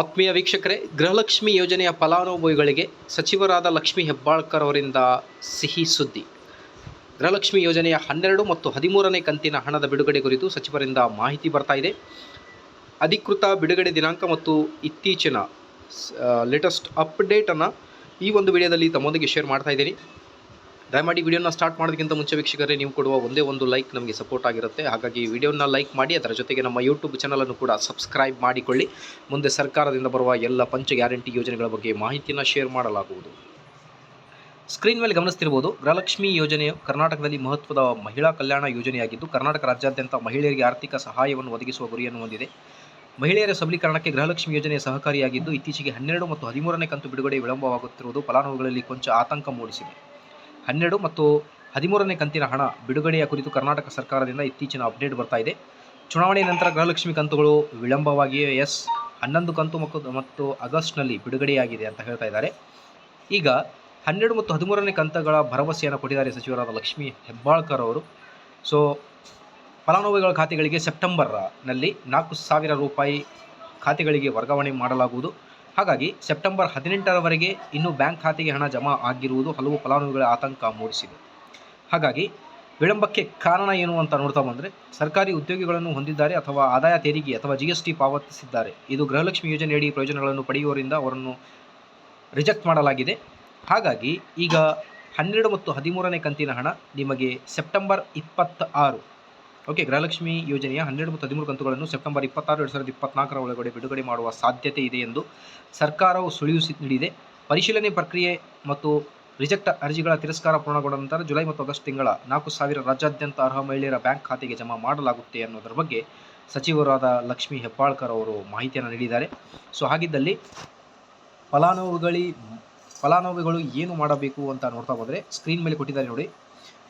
ಆತ್ಮೀಯ ವೀಕ್ಷಕರೇ, ಗೃಹಲಕ್ಷ್ಮಿ ಯೋಜನೆಯ ಫಲಾನುಭವಿಗಳಿಗೆ ಸಚಿವರಾದ ಲಕ್ಷ್ಮಿ ಹೆಬ್ಬಾಳ್ಕರ್ ಅವರಿಂದ ಸಿಹಿ ಸುದ್ದಿ. ಗೃಹಲಕ್ಷ್ಮಿ ಯೋಜನೆಯ ಹನ್ನೆರಡು ಮತ್ತು ಹದಿಮೂರನೇ ಕಂತಿನ ಹಣದ ಬಿಡುಗಡೆ ಕುರಿತು ಸಚಿವರಿಂದ ಮಾಹಿತಿ ಬರ್ತಾ ಇದೆ. ಅಧಿಕೃತ ಬಿಡುಗಡೆ ದಿನಾಂಕ ಮತ್ತು ಇತ್ತೀಚಿನ ಲೇಟೆಸ್ಟ್ ಅಪ್ಡೇಟನ್ನು ಈ ಒಂದು ವಿಡಿಯೋದಲ್ಲಿ ತಮ್ಮೊಂದಿಗೆ ಶೇರ್ ಮಾಡ್ತಾ ಇದ್ದೀನಿ. ದಯಮಾಡಿ ವಿಡಿಯೋನ ಸ್ಟಾರ್ಟ್ ಮಾಡೋದಕ್ಕಿಂತ ಮುಂಚೆ ವೀಕ್ಷಕರೇ, ನೀವು ಕೊಡುವ ಒಂದೇ ಒಂದು ಲೈಕ್ ನಮಗೆ ಸಪೋರ್ಟ್ ಆಗಿರುತ್ತೆ. ಹಾಗಾಗಿ ವಿಡಿಯೋನ ಲೈಕ್ ಮಾಡಿ, ಅದರ ಜೊತೆಗೆ ನಮ್ಮ ಯೂಟ್ಯೂಬ್ ಚಾನಲನ್ನು ಕೂಡ ಸಬ್ಸ್ಕ್ರೈಬ್ ಮಾಡಿಕೊಳ್ಳಿ. ಮುಂದೆ ಸರ್ಕಾರದಿಂದ ಬರುವ ಎಲ್ಲ ಪಂಚ ಗ್ಯಾರಂಟಿ ಯೋಜನೆಗಳ ಬಗ್ಗೆ ಮಾಹಿತಿಯನ್ನು ಶೇರ್ ಮಾಡಲಾಗುವುದು. ಸ್ಕ್ರೀನ್ ಮೇಲೆ ಗಮನಿಸ್ತಿರ್ಬೋದು, ಗೃಹಲಕ್ಷ್ಮಿ ಯೋಜನೆಯು ಕರ್ನಾಟಕದಲ್ಲಿ ಮಹತ್ವದ ಮಹಿಳಾ ಕಲ್ಯಾಣ ಯೋಜನೆಯಾಗಿದ್ದು, ಕರ್ನಾಟಕ ರಾಜ್ಯಾದ್ಯಂತ ಮಹಿಳೆಯರಿಗೆ ಆರ್ಥಿಕ ಸಹಾಯವನ್ನು ಒದಗಿಸುವ ಗುರಿಯನ್ನು ಹೊಂದಿದೆ. ಮಹಿಳೆಯರ ಸಬಲೀಕರಣಕ್ಕೆ ಗೃಹಲಕ್ಷ್ಮಿ ಯೋಜನೆ ಸಹಕಾರಿಯಾಗಿದ್ದು, ಇತ್ತೀಚೆಗೆ ಹನ್ನೆರಡು ಮತ್ತು ಹದಿಮೂರನೇ ಕಂತು ಬಿಡುಗಡೆ ವಿಳಂಬವಾಗುತ್ತಿರುವುದು ಫಲಾನುಭವಿಗಳಲ್ಲಿ ಕೊಂಚ ಆತಂಕ ಮೂಡಿಸಿದೆ. ಹನ್ನೆರಡು ಮತ್ತು ಹದಿಮೂರನೇ ಕಂತಿನ ಹಣ ಬಿಡುಗಡೆಯ ಕುರಿತು ಕರ್ನಾಟಕ ಸರ್ಕಾರದಿಂದ ಇತ್ತೀಚಿನ ಅಪ್ಡೇಟ್ ಬರ್ತಾ ಇದೆ. ಚುನಾವಣೆ ನಂತರ ಗೃಹಲಕ್ಷ್ಮಿ ಕಂತುಗಳು ವಿಳಂಬವಾಗಿಯೇ ಎಸ್ ಹನ್ನೊಂದು ಕಂತು ಮತ್ತು ಆಗಸ್ಟ್ನಲ್ಲಿ ಬಿಡುಗಡೆಯಾಗಿದೆ ಅಂತ ಹೇಳ್ತಾ ಇದ್ದಾರೆ. ಈಗ ಹನ್ನೆರಡು ಮತ್ತು ಹದಿಮೂರನೇ ಕಂತಗಳ ಭರವಸೆಯನ್ನು ಕೊಟ್ಟಿದ್ದಾರೆ ಸಚಿವರಾದ ಲಕ್ಷ್ಮೀ ಹೆಬ್ಬಾಳ್ಕರ್ ಅವರು. ಸೊ, ಫಲಾನುಭವಿಗಳ ಖಾತೆಗಳಿಗೆ ಸೆಪ್ಟೆಂಬರ್ನಲ್ಲಿ ನಾಲ್ಕು ಸಾವಿರ ರೂಪಾಯಿ ಖಾತೆಗಳಿಗೆ ವರ್ಗಾವಣೆ ಮಾಡಲಾಗುವುದು. ಹಾಗಾಗಿ ಸೆಪ್ಟೆಂಬರ್ ಹದಿನೆಂಟರವರೆಗೆ ಇನ್ನೂ ಬ್ಯಾಂಕ್ ಖಾತೆಗೆ ಹಣ ಜಮಾ ಆಗಿರುವುದು ಹಲವು ಫಲಾನುಭವಿಗಳ ಆತಂಕ ಮೂಡಿಸಿದೆ. ಹಾಗಾಗಿ ವಿಳಂಬಕ್ಕೆ ಕಾರಣ ಏನು ಅಂತ ನೋಡ್ತಾ ಬಂದರೆ ಸರ್ಕಾರಿ ಉದ್ಯೋಗಿಗಳನ್ನು ಹೊಂದಿದ್ದಾರೆ ಅಥವಾ ಆದಾಯ ತೆರಿಗೆ ಅಥವಾ ಜಿ ಎಸ್ ಟಿ ಪಾವತಿಸಿದ್ದಾರೆ. ಇದು ಗೃಹಲಕ್ಷ್ಮಿ ಯೋಜನೆಯಡಿ ಪ್ರಯೋಜನಗಳನ್ನು ಪಡೆಯುವವರಿಂದ ಅವರನ್ನು ರಿಜೆಕ್ಟ್ ಮಾಡಲಾಗಿದೆ. ಹಾಗಾಗಿ ಈಗ ಹನ್ನೆರಡು ಮತ್ತು ಹದಿಮೂರನೇ ಕಂತಿನ ಹಣ ನಿಮಗೆ ಸೆಪ್ಟೆಂಬರ್ ಇಪ್ಪತ್ತ ಆರು ಓಕೆ, ಗೃಹಲಕ್ಷ್ಮಿ ಯೋಜನೆಯ ಹನ್ನೆರಡು ಮತ್ತು ಹದಿಮೂರು ಕಂತುಗಳನ್ನು ಸೆಪ್ಟೆಂಬರ್ ಇಪ್ಪತ್ತಾರು, ಎರಡು ಸಾವಿರದ ಇಪ್ಪತ್ನಾಲ್ಕರ ಒಳಗಡೆ ಬಿಡುಗಡೆ ಮಾಡುವ ಸಾಧ್ಯತೆ ಇದೆ ಎಂದು ಸರ್ಕಾರವು ಸುಳಿವು ನೀಡಿದೆ. ಪರಿಶೀಲನೆ ಪ್ರಕ್ರಿಯೆ ಮತ್ತು ರಿಜೆಕ್ಟ್ ಅರ್ಜಿಗಳ ತಿರಸ್ಕಾರ ಪೂರ್ಣಗೊಂಡ ನಂತರ ಜುಲೈ ಮತ್ತು ಆಗಸ್ಟ್ ತಿಂಗಳ ನಾಲ್ಕು ಸಾವಿರ ರಾಜ್ಯಾದ್ಯಂತ ಅರ್ಹ ಮಹಿಳೆಯರ ಬ್ಯಾಂಕ್ ಖಾತೆಗೆ ಜಮಾ ಮಾಡಲಾಗುತ್ತೆ ಅನ್ನೋದರ ಬಗ್ಗೆ ಸಚಿವರಾದ ಲಕ್ಷ್ಮೀ ಹೆಬ್ಬಾಳ್ಕರ್ ಅವರು ಮಾಹಿತಿಯನ್ನು ನೀಡಿದ್ದಾರೆ. ಸೊ, ಹಾಗಿದ್ದಲ್ಲಿ ಫಲಾನುಭವಿಗಳಿ ಫಲಾನುಭವಿಗಳು ಏನು ಮಾಡಬೇಕು ಅಂತ ನೋಡ್ತಾ ಹೋದರೆ, ಸ್ಕ್ರೀನ್ ಮೇಲೆ ಕೊಟ್ಟಿದ್ದಾರೆ ನೋಡಿ.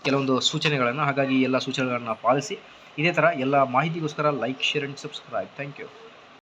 ಕೆಲವೊಂದು ಸೂಚನೆಗಳನ್ನು, ಹಾಗಾಗಿ ಎಲ್ಲ ಸೂಚನೆಗಳನ್ನು ಪಾಲಿಸಿ. ಇದೇ ಥರ ಎಲ್ಲ ಮಾಹಿತಿಗೋಸ್ಕರ like, share and subscribe. Thank you.